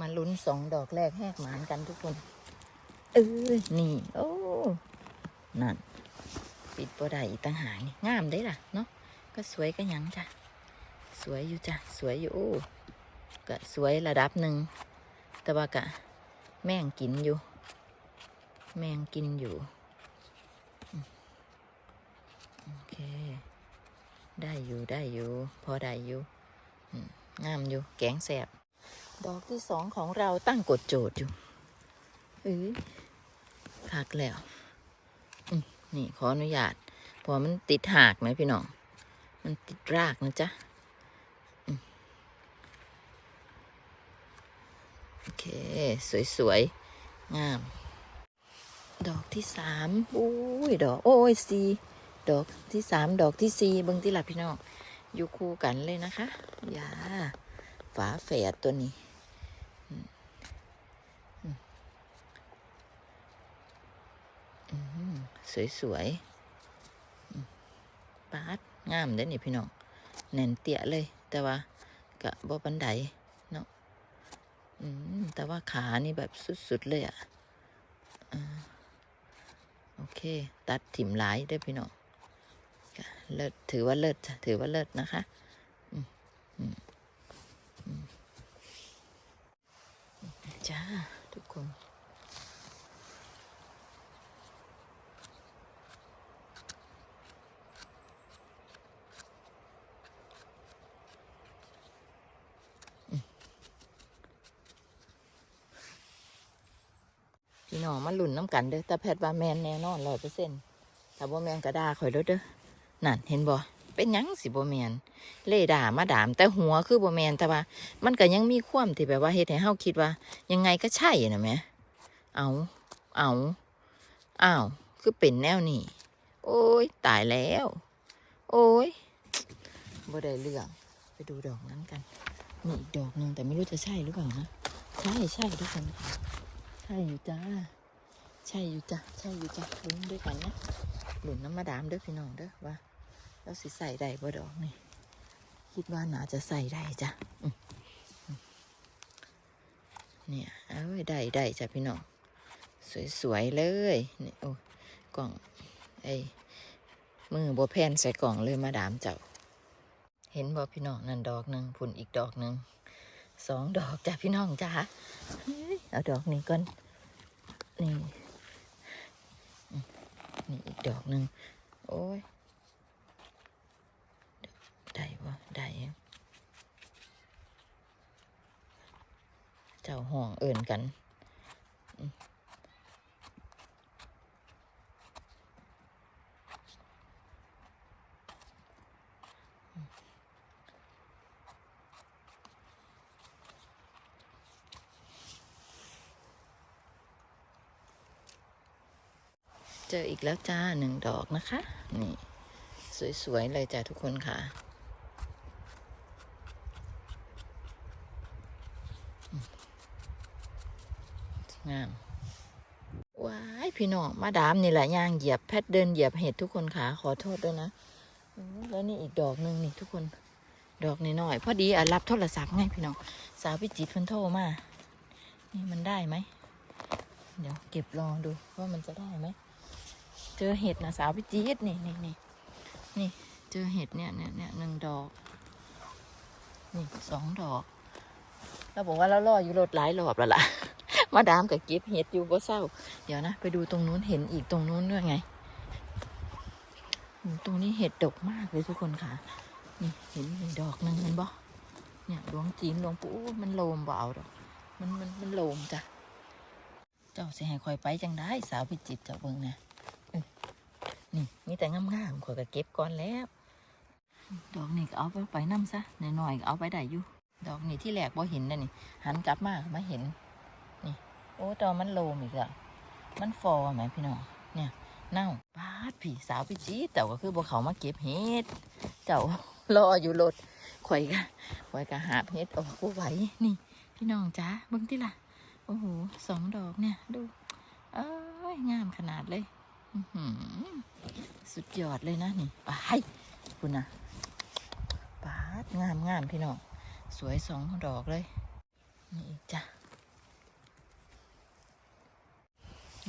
มาลุ้นสองดอกแรกแหกหมานกันทุกคน เออนี่ โอ้ นั่น ปิดบัวได้อีกต่างหากนี่งามได้ล่ะ เนาะก็สวยก็ยังจ้ะ สวยอยู่จ้ะ สวยอยู่โอ้ก็สวยระดับหนึ่ง แต่ว่ากะ แม่งกินอยู่ แมงกินอยู่อืมโอเค ได้อยู่ได้อยู่ พอได้อยู่อืมงามอยู่ แกงแสบ ดอกที่สองของเราตั้งกดโจทย์อยู่เออคักแล้วนี่ขออนุญาตเพอมันติดหากนะพี่น้อง มันติดรากนะจ๊ะ โอเค สวยๆ งาม ดอกที่สามอุ้ย ดอก โอ้ยสีดอกที่สามดอกที่สี่เบิ้งที่หลับพี่น้อง อยู่คู่กันเลยนะคะ อย่าฝาแฝดตัวนี้อืมอืมอืม สวยๆอืมปาดงามเด้นี่พี่น้องแน่นเตี้ยเลย แต่ว่ากะบ่ปันไดเนาะอืมแต่ว่าขานี่แบบสุดๆเลยอะอ่าโอเค ตัดถิ่มหลายเด้พี่น้องเลิศถือว่าเลิศจ้ะถือว่าเลิศนะคะจ้าทุกคน พี่น้องมาลุ่นน้ำกันเด้อแต่แพทย์ว่าแมนแน่นอนร้อยเปอร์เซ็นต์ถ้าบ่แมนก็ด่าข่อยรถเด้อนั่นเห็นบ่เป็นยังสิบ่แมนเล่ด่ามาดามแต่หัวคือบ่แมนแต่ว่า มันก็ยังมีความที่แบบว่าเฮ็ดให้เฮาคิดว่า ยังไงก็ใช่นะแม่เอาเอาอ้าวคือเป็นแนวนี้โอ้ยตายแล้ว โอ้ยบ่ได้เรื่องไปดูดอกนั้นกันนี่อีกดอกหนึงแต่ไม่รู้จะใช่หรือเปล่านะใช่ใช่ทุกคนค่ะ ช่อยู่จ้า ใช่อยู่จ้ะใช่อยู่จ้ะลุ้นด้วยกันนะหลุนน้ำมาดามเด้อพี่น้องเด้อว่าเราสิใส่ได้บ่ดอกนี่ คิดว่าน่าจะใส่ได้จ้ะเนี่ยเอ้ยได้ได้จ้ะพี่น้อง สวยๆเลยนี่โอ้กล่องไอ้มือบัวแพนใส่กล่องเลยมาดามเจ้า เห็นบ่พี่น้องนั่นดอกหนึ่งผุนอีกดอกหนึ่ง สองดอกจ้ะพี่น้องจ้าเอาดอกนี้ก่อน นี่ นี่อีกดอกหนึ่งโอ้ย ได้วะได้เจ้าห่องเอิ่นกัน เจออีกแล้วจ้าหนึ่งดอกนะคะ นี่ สวย ๆ เลยจ้าทุกคนค่ะ งาม ว้ายพี่น้อง มาดามนี่แหละย่างเหยียบแพทเดินเหยียบเห็ดทุกคนขาขอโทษด้วยนะ แล้วนี่อีกดอกหนึ่งนี่ทุกคน ดอกน้อยๆพอดีอะรับโทรศัพท์ไงพี่น้อง สาวพิจิตรเพิ่นโทรมา นี่มันได้ไหม เดี๋ยวเก็บรอดูว่ามันจะได้ไหม เจอเห็ดนะสาวพิจิตรนี่นี่นี่นี่เจอเห็ดเนี่ยเนี่ยเนี่ยหนึ่งดอก นี่สองดอก เราบอกว่าเราล่ออยู่รถหลายรอบแล้วล่ะ มาดามกับก็บเห็ดอยู่บ่เศร้า เดี๋ยวนะ ไปดูตรงนู้นเห็นอีกตรงนู้นด้วยไง ตรงนี้เห็ดดกมากเลยทุกคนค่ะ นี่เห็นมีดอกหนึ่งเห็นบ่เนี่ยหลวงจีนหลวงปู่มันโลมบ่เอาดอก มันมันมันโลมจ้ะ เจ้าสิให้คอยไปจังได้สาวพิจิตรเจ้าเบิ่งนะเอ้ย นี่มีแต่งามๆข่อยก็เก็บก่อนแล้ว ดอกนี่ก็เอาไปไปน้ำซะหน่อยๆก็เอาไปได้อยู่ดอกนี่ที่แรกบ่เห็นนะนี่ หันกลับมามาเห็น นี่ โอ้ตอมันโลมอีกอะมันฟอไหมพี่น้องเนี่ยเน่าปาดผีสาวพี่จีดแต่ก็คือบ่เขามาเก็บเห็ดเจ้ารออยู่รถข่อยก็ข่อยก็หาเห็ดออกบ่ไหวนี่ พี่น้องจ้าเบิ่งที่ล่ะโอ้โหสองดอกเนี่ยดูเอ้ยงามขนาดเลย สุดยอดเลยนะนี่ไปคุณนะปาดงามงามพี่น้อง สวยสองดอกเลย นี่จ้ะ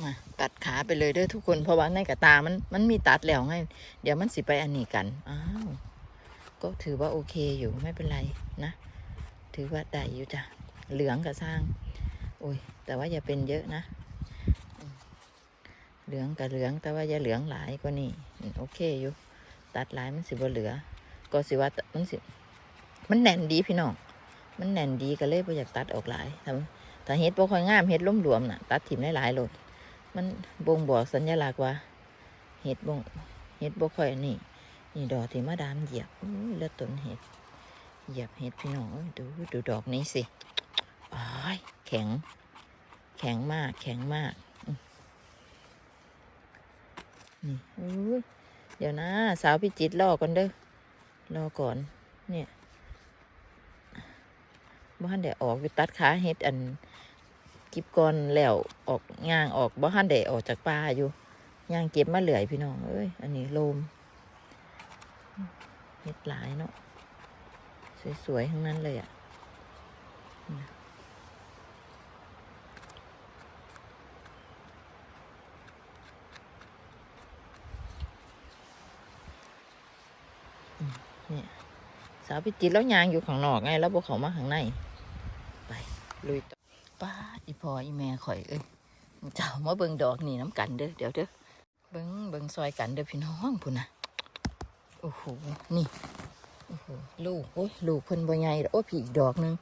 มาตัดขาไปเลยด้วยทุกคนเพราะว่าในกระตามันมันมีตัดแล้วไง เดี๋ยวมันสิไปอันนี้กัน อ้าว ก็ถือว่าโอเคอยู่ไม่เป็นไรนะ ถือว่าได้อยู่จ้ะ เหลืองกระสร้าง โอ้ย แต่ว่าอย่าเป็นเยอะนะ เหลืองกับเหลืองแต่ว่าอย่าเหลืองหลายกว่านี่โอเคอยู่ตัดหลายมันสิบ่เหลือ ก็สิว่ามันสิ มันแน่นดีพี่น้องมันแน่นดีก็เลยบ่อยากตัดออกหลายถ้าถ้าเฮ็ดบ่ค่อยงามเฮ็ดล้มหลวมน่ะ ตัดถิ่มหลายๆโลดมันบ่งบอกสัญลักษณ์ว่าเฮ็ดบ่งเฮ็ดบ่ค่อยนี่ นี่ดอกที่มาดามเหยียบอู้แล้วต้นเห็ดเหยียบเห็ดพี่น้องดูดูดอกนี้สิอ้ายแข็ง แข็งมากแข็งมาก นี่อุ้ยเดี๋ยวนะ สาวพิจิตรอก่อนเด้อรอก่อน เนี่ยบ้านเดี๋ยวออกไปตัดขาเห็ดอันกิบก่อนแล้วออกย่างออกบ้านเดี๋ยวออกจากป่าอยู่ย่างเก็บมาเหลือยพี่น้องเอ้ยอันนี้โลมเห็ดหลายเนาะสวยๆทั้งนั้นเลยอะ่ะนะอืมเนี่ยสาวพิจิตรแล้วยางอยู่ข้างนอกไง แล้วพวกเขามาข้างใน ไปลุยต่อป้าอีพออีแม่ข่อยเอ้ยเจ้ามาเบิ่งดอกนี่น้ำกันเด้อเดี๋ยวเด้อเบิ่งเบิ่งซอยกันเด้อพี่น้องพุ่นนะโอ้โหนี่โอ้โหลูกโอ้ยลูกเพิ่นบ่ใหญ่โอ้พี่อีกดอกหนึง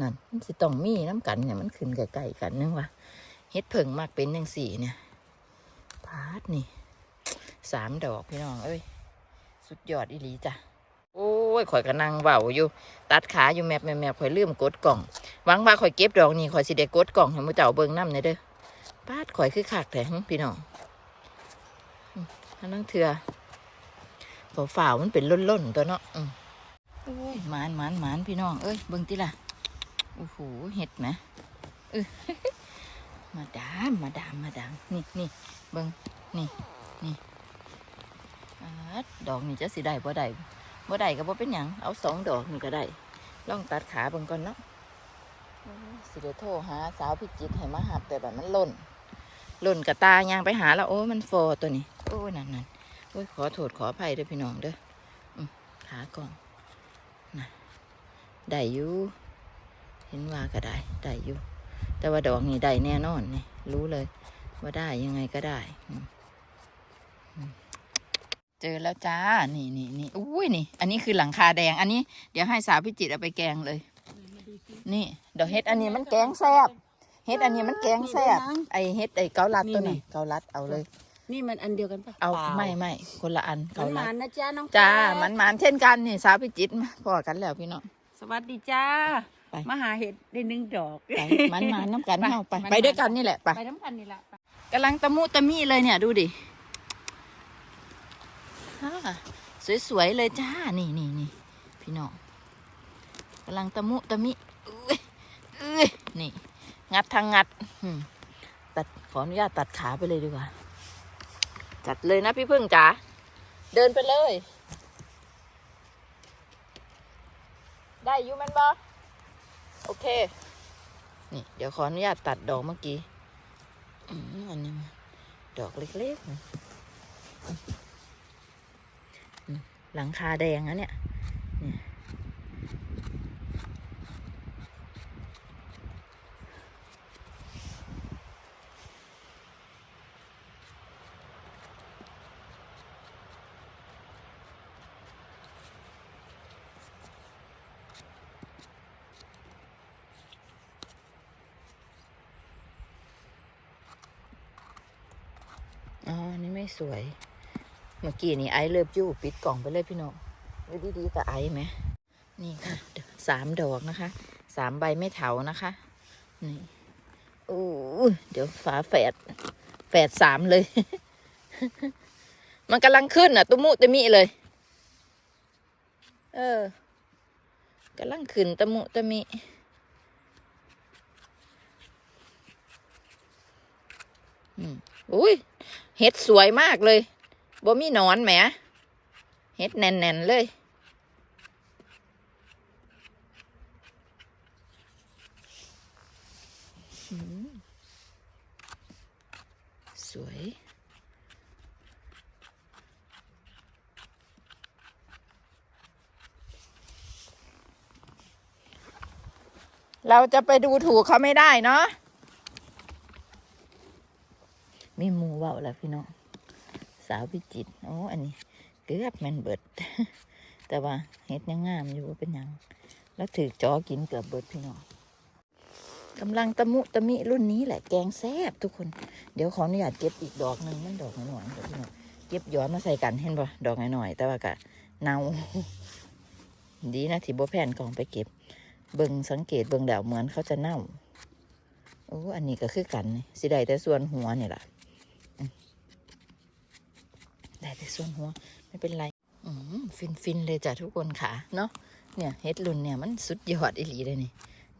นั่นมันสิต้องมีน้ำกันเนี่ยมันขึ้นใกล้ๆกันนึงว่าเฮ็ดเผิงมากเป็นจังสี่เนี่ยพาดนี่สามดอกพี่น้องเอ้ยสุดยอดอีหลีจ้ะ ยข่อยก็นั่งเว้าอยู่ ตัดขาอยู่แมบแมบแมบข่อยลืมกดกล่องหวังว่าข่อยเก็บดอกนี่ข่อยสิได้กดกล่องให้หมูเจ้าเบิ่งน้ำในเด้อปาดข่อยคือคักแต่หึพี่น้องอืมอันนั้นเถื่อฝ่าวๆมันเป็นล่นๆตัวเนาะอืมโอ้ยหมานหมานหมานพี่น้อง เอ้ยเบิ่งติล่ะโอ้โหเห็ดนะเออมาดามมาดามมาดามนี่นี่เบิ่งนี่นี่อาดดอกนี่จะสิได้บ่ได้ บ่ได้ก็บ่เป็นหยังเอาสองดอกนี่ก็ได้ลองตัดขาเบิ่งก่อนเนาะโอ้ยสิได้โทรหาสาวพิจิตให้มาหับแต่แบบมันล่นล่นกระตายางไปหาแล้วโอ้มันฟอตัวนี้ โอ้ยนั่นนั่นโอ้ยขอโทษขออภัยเด้อพี่น้องเด้อขาก่อนได้อยู่เห็นว่าก็ได้ได้อยู่แต่ว่าดอกนี่ได้แน่นอนนี่รู้เลย ว่าได้ยังไงก็ได้อื จอแล้วจ้า นี่นี่นี่อุ้ยนี่ อันนี้คือหลังคาแดง อันนี้เดี๋ยวให้สาวพิจิตรเอาไปแกงเลย นี่ดอกเฮ็ดอันนี้มันแกงแซ่บ เฮ็ดอันนี้มันแกงแซ่บ ไอเฮ็ดไอเกาลัดตัวนี้เกาลัดเอาเลย นี่มันอันเดียวกันปะเอาปล่ไม่ไม่คนละอันมัเกานหลัมาดนนะจ้าน้องจ้าแพรมันมันเช่นกันนี่สาวพิจิตรมาพอกันแล้วพี่น้อง สวัสดีจ้าไปมาหาเห็ดได้หนึ่งดอกไปมันมันน้ำกันไปเข้าไปมันไปด้วยกันนี่แหละไป ไปน้ำกันนี่แหละไปกำลังตะมุตะมี่เลยเนี่ยดูดิ ฮ่าสวยๆเลยจ้า นี่นี่นี่พี่น้องกำลังตะมุตะมิอุ้ยอุ้ยนี่ งัดทางงัดตัดขออนุญาตตัดขาไปเลยดีกว่า จัดเลยนะพี่พึ่งจ๋า เดินไปเลย ได้ยูแมันบอโอเค นี่ เดี๋ยวขออนุญาตตัดดอกเมื่อกี้อันนี้ดอกเล็กๆ หลังคาแดงนะเนี่ยเนี่ยอ๋อนนี้ไม่สวย มื่อกี้นี่ไอเลิฟยู่ปิดกล่องไปเลยพี่น้องดูดีๆกับไอไหมนี่ค่ะสามดอกนะคะสามใบไม่เถานะคะนี่โอ้เดี๋ยวฝาแฝดแฝดสามเลย มันกำลังขึ้นอะ ตุมุตะมิเลย เออกำลังขึ้นตะมุตะมิอืมอุ้ยเห็ดสวยมากเลย บ่มีนอนแหมเห็ดแน่นๆเลยสวยเราจะไปดูถูกเขาไม่ได้เนาะมีหมูเบาแล้วพี่น้อง สาวพิจิตโอ้อันนี้เกือบแมนเบิด แต่ว่าเห็ดยังงามอยู่ว่าเป็นยังแล้วถือจอกินเกือบเบิดพี่น้องกำลังตะมุตะมิรุ่นนี้แหละแกงแซ่บทุกคน เดี๋ยวขออนุญาตเก็บอีกดอกหนึ่งมันดอกหน่อยๆเดี๋ยวพี่น้องเก็บย้อนมาใส่กันเห็นปะดอกหน่อยๆแต่ว่ากะเนาดีนะที่โบแพนกองไปเก็บ เบิ่งสังเกตเบิ่งดาวเหมือนเขาจะเน่าโอ้อันนี้ก็คือกันนี่สิได้แต่ส่วนหัวนี่แหละ ได้แต่ส่วนหัวไม่เป็นไร อืมฟินฟินๆเลยจ้ะทุกคนค่ะ เนาะเนี่ยเฮ็ดรุ่นเนี่ยมันสุดยอดอีหลีเลยนี่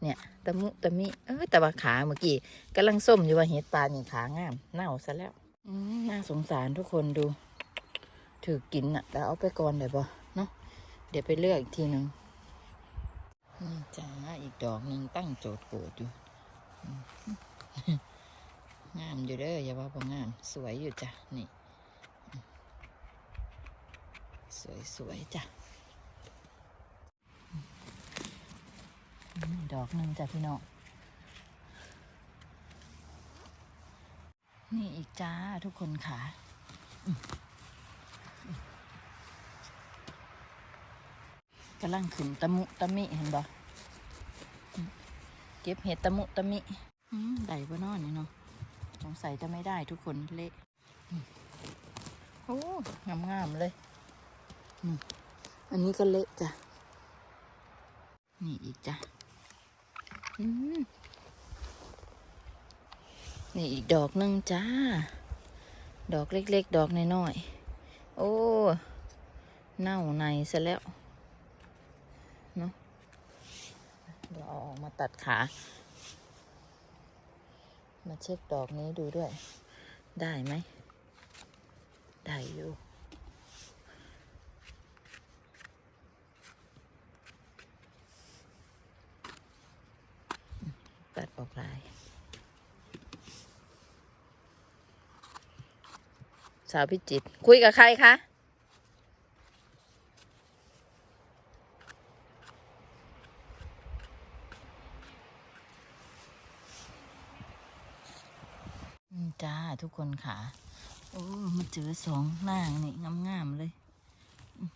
เนี่ยตะมุตะมิเออต่ว่าขาเมื่อกี้กำลังส้มอยู่ว่าเฮ็ดปลานี่ขางามเน่าซะแล้วอืมน่าสงสารทุกคนดู ถือกินอะแต่เอาไปก่อนเดี๋ยวบ่เนาะเดี๋ยวไปเลือกอีกทีหนึ่งนี่จ้าอีกดอกหนึ่งตั้งโจทย์โกรธอยู่งามอยู่เด้ออย่าว่าบ่งาม สวยอยู่จ้ะนี่ สวยๆจ้ะดอกหนึ่งจ้ะพี่น้องนี่อีกจ้าทุกคนค่ะกำลังขึ้นตะมุตะมิเห็นบ่เก็บเห็ดตะมุตะมิได้บ่นอนนี่เนาะสงสัยจะไม่ได้ทุกคนเละโอ้งามๆเลย อันนี้ก็เละจ้ะ นี่อีกจ้ะ นี่อีกดอกนึ่งจ้า ดอกเล็กๆ ดอกน้อยๆ โอ้ เน่าในซะแล้ว เนาะเดี๋ยวเอาออกมาตัดขา มาเช็คดอกนี้ดูด้วย ได้ไหม ได้อยู่ ลาย สาวพิจิต คุยกับใครคะจ้าทุกคนค่ะ โอ้ มาเจอสองนางนี่งามๆเลยอืม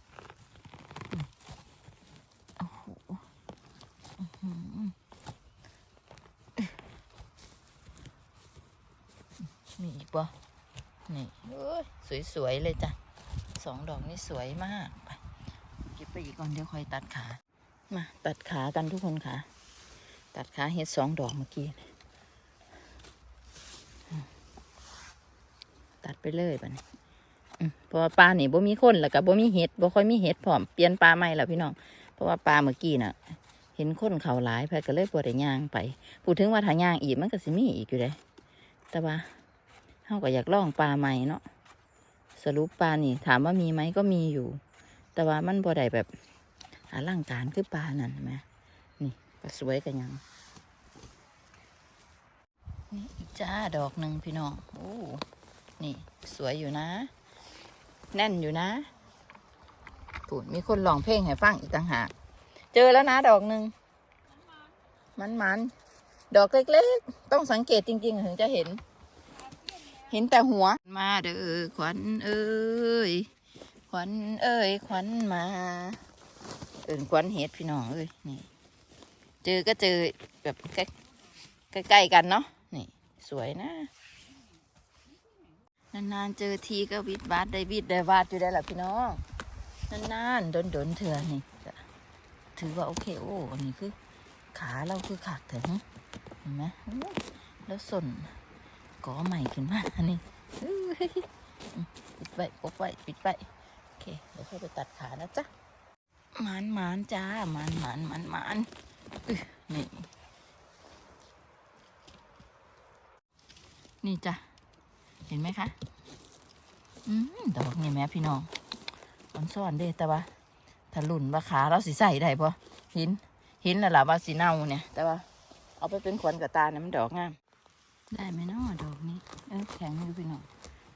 อืมโอ้โหอื้อหือ มีอีก ปะนี่เอ้ยสวยๆเลยจ้ะสองดอกนี่สวยมากไปเก็บไปอีกก่อนเดี๋ยวค่อยตัดขามาตัดขากันทุกคนค่ะ ตัดขาเห็ดสองดอกเมื่อกี้นี่อืมตัดไปเลยบัดนี้อืมเพราะว่าปลานี่บ่มีคนแล้วก็บ่มีเห็ดบ่ค่อยมีเห็ดพร้อมเปลี่ยนปลาใหม่แล้วพี่น้องเพราะว่าปลาเมื่อกี้น่ะ เห็นคนเขาหลายแพทย์ก็เลยบ่ได้ย่างไปพูดถึงว่าถ้าย่างอีกมันก็สิมีอีกอยู่เลยแต่ว่า เขาก็อยากล่องปลาใหม่เนาะสรุปปลานี่ ถามว่ามีไหมก็มีอยู่ แต่ว่ามันบ่ได้แบบอลังการคือปลานั่นเห็นไหมนี่ก็สวยกันยังนี่อีจ้าดอกหนึ่งพี่น้องโอ้นี่สวยอยู่นะ แน่นอยู่นะปูดมีคนร้องเพลงให้ฟังอีกต่างหากเจอแล้วนะดอกหนึ่งมันมันๆดอกเล็กๆ ต้องสังเกตจริงๆ ถึงจะเห็น เห็นแต่หัว มาเด้อขวัญเอ้ย ขวัญเอ้ย ขวัญมา เอินขวัญเฮ็ดพี่น้องเอ้ยนี่ เจอก็เจอแบบใกล้ใกล้กันเนาะนี่ สวยนะ นานๆเจอทีก็วิดวาดได้วิดได้วาดอยู่ได้แหละพี่น้องนานๆโดนๆเถื่อนี่ถือว่าโอเคโอ้อันนี้คือ ขาเราคือขากเถอะเห็นไหมแล้วส่น ก่อใหม่ขึ้นมาอันนี้อื้ออืมปิดไปกไว้ปิดไว้โอเคเดี๋ยวค่อยไปตัดขานะจ๊ะหมานหมานจ้าหมานหมานหมานหมานนี่นี่จ้ะเห็นไหมคะอืมดอกนี่แม่พี่น้องมันซ่อนเด้แต่ว่าถ้าลุ่นว่าขาเราสิใส่ได้ปะหินหินน่ะล่ะว่าสีเน่าเนี่ย แต่ว่าเอาไปเป็นขวัญกับตาเนี่ยมันดอกงาม ได้ไหมเนาะดอกนี้ เออแข็งอยู่พี่น้อง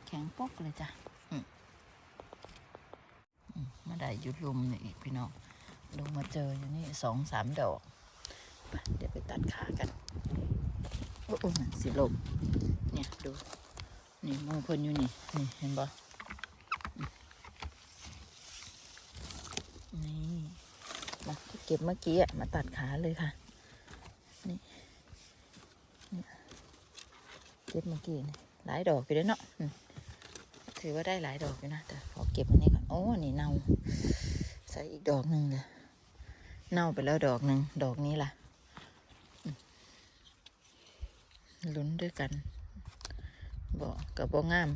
แข็งปกเลยจ้ะมาได้ยุดลมนี่อีกพี่น้องลงมาเจออยู่นี่สองสามดอก เดี๋ยวไปตัดขากันโอ้โหสิลมเนี่ยดู นี่มูเพิ่นอยู่นี่ นี่เห็นบ่อืมนี่มาเก็บเมื่อกี้อะมาตัดขาเลยค่ะ นี่นี่เก็บเมื่อกี้นี่หลายดอกไปแล้วเนาะถือว่าได้หลายดอกอยู่นะแต่ขอเก็บอันนี้ก่อนโอ้นี่เน่าใส่อีกดอกหนึ่งเลยเน่าไปแล้วดอกหนึ่งดอกนี้ล่ะลุ้นด้วยกันบอกกับบ่งาม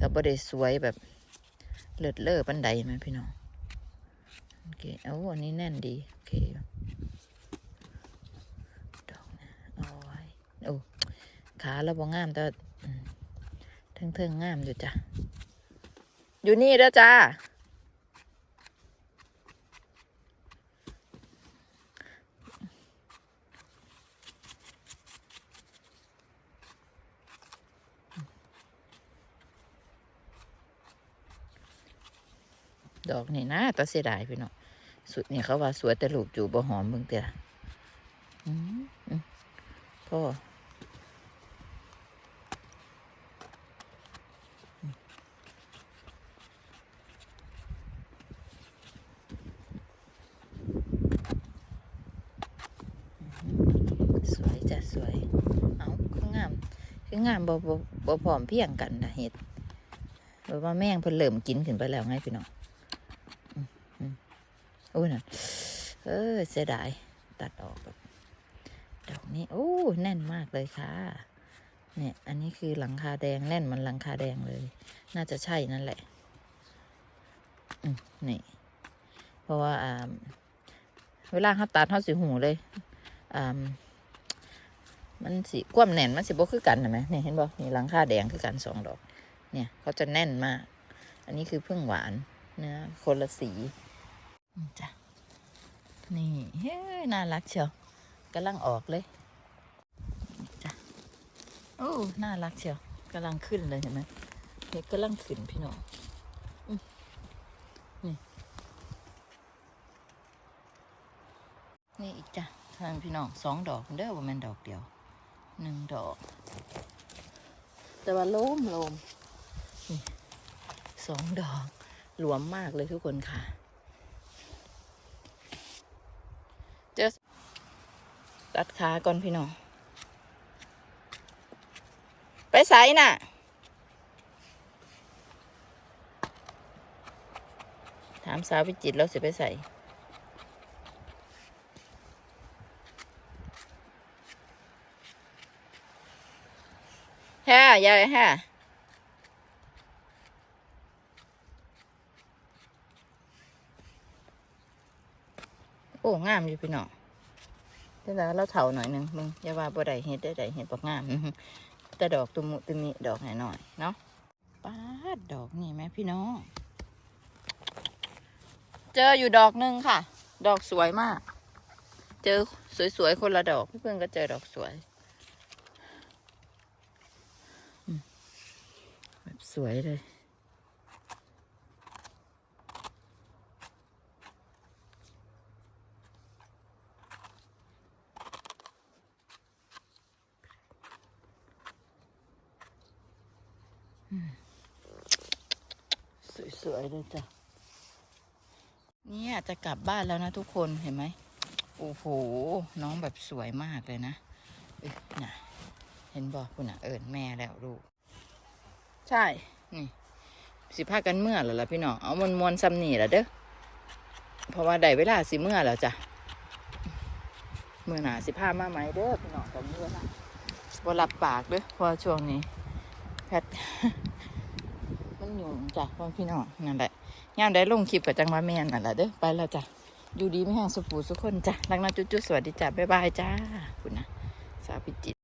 กับบ่ได้สวยแบบเลิศเลอปันใดไหมพี่น้องโอเคเอาอันนี้แน่นดีโอเคอยู่ดอกนะเอาไว้โอ้ ขาแล้วบ่งามแต่อืมเทิงๆงามอยู่จ้ะ อยู่นี่เด้อจ้า ดอกนี่นะตาเสียดายพี่น้องสุดนี่เขาว่าสวยแต่ลูกจูบ่หอมเบิ่งเตะอืมอืมพ่อมสวยจ้ะสวย เอาคืองาม คืองามบ่บ่บ่พร้อมเพียงกันนะเห็ดแบบว่าแม่งเพิ่นเริ่มกินขึ้นไปแล้วไงพี่น้องโอ้ยน่ะเออเสียดายตัดออกแบบดอกนี้โอ้แน่นมากเลยค่ะ เนี่ย อันนี้คือหลังคาแดงแน่นมันหลังคาแดงเลย น่าจะใช่นั่นแหละอืมนี่เพราะว่าอ่าเวลาเขาตัดเขาสิหูเลยอ่า มันสิความแน่นมันสิบ่คือกันเห็นไหมเนี่ยเห็นบ่นี่หลังคาแดงคือกันสองดอก เนี่ยเขาจะแน่นมาก อันนี้คือพึ่งหวานเนื้อคนละสีจ้ะนี่เฮ้ยน่ารักเชียวกำลังออกเลยจ้ะโอ้น่ารักเชียวกำลังขึ้นเลยเห็นไหมเห็ดกำลังขึ้นพี่น้องนี่นี่อีกจ้ะทางพี่น้องสองดอกเด้อว่ามันดอกเดียว หนึ่งดอก แต่ว่าโล้มโลมนี่สองดอกหลวมมากเลยทุกคนค่ะเจอตัดขาก่อนพี่น้อง ไปใส่น่ะถามสาวพิจิตรแล้วสิไปใส่ ยายฮ่โอ้งามอยู่พี่น้องแต่ว่าเราเถาหน่อยหนึ่งมึงอย่าว่าบ่ได้เห็ดได้ได้เห็ดบักงามแต่ดอกตุมุตุมิดอกหน่อยหน่อยๆเนาะป้าดดอกนี่ไหมพี่น้อง เจออยู่ดอกหนึ่งค่ะ ดอกสวยมาก เจอสวยๆคนละดอก พี่เพื่อนก็เจอดอกสวยอืมแบบ สวยเลย สวยๆเลยจ้ะ เนี่ยจะกลับบ้านแล้วนะทุกคนเห็นไหม โอ้โห น้องแบบสวยมากเลยนะเอ้ยน่ะ เห็นบอกคุณน่ะ เอิญแม่แล้วลูก ใช่ นี่ สิพากันเมื่อแล้วล่ะพี่น้อง เอามวนมวนซ้ำนี่ละเด้อ เพราะว่าได้เวลาสิเมื่อแล้วจ้ะ เมื่อหนาสิพามาไหมเด้อพี่น้องตอนนี้ละบรับปากเด้อพราะว่าช่วงนี้แพทมันยุ่งจ้ะพ่อพี่น้องนั่นแหละยามได้ลงคลิปกับจังหวะแม่นนั่นแหละเด้อ ไปแล้วจ้ะ อยู่ดีไม่ห่างสุขูสุขคนจ้ะรักนะจุ๊จุ๊สวัสดีจ้ะ บ๊ายบายจ้าคุณนะสาวพิจิต